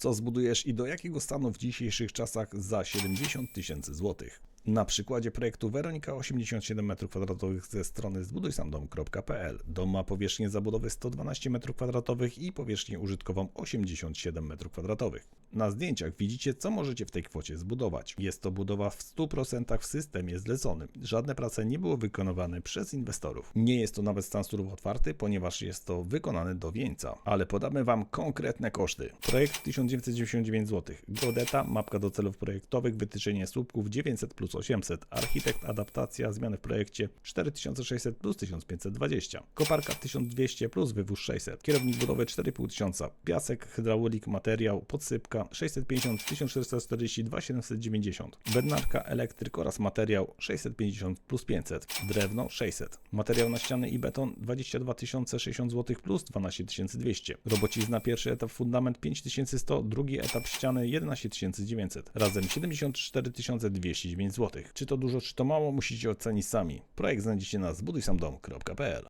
Co zbudujesz i do jakiego stanu w dzisiejszych czasach za 70 tysięcy złotych? Na przykładzie projektu Weronika 87 m2 ze strony zbudujsamdom.pl. Dom ma powierzchnię zabudowy 112 m2 i powierzchnię użytkową 87 m2. Na zdjęciach widzicie, co możecie w tej kwocie zbudować. Jest to budowa w 100% w systemie zleconym. Żadne prace nie były wykonywane przez inwestorów. Nie jest to nawet stan surów otwarty, ponieważ jest to wykonane do wieńca. Ale podamy Wam konkretne koszty. Projekt 1999 zł. Geodeta, mapka do celów projektowych, wytyczenie słupków 900 plus 800. Architekt, adaptacja, zmiany w projekcie 4600 plus 1520. Koparka 1200 plus wywóz 600. Kierownik budowy 4500. Piasek, hydraulik, materiał, podsypka 650 1442 790. Bednarka, elektryk oraz materiał 650 plus 500. Drewno 600. Materiał na ściany i beton 22 060 zł plus 12 200. Robocizna pierwszy etap fundament 5100, drugi etap ściany 11 900. Razem 74 209 zł. Czy to dużo, czy to mało, musicie ocenić sami. Projekt znajdziecie na zbudujsamdom.pl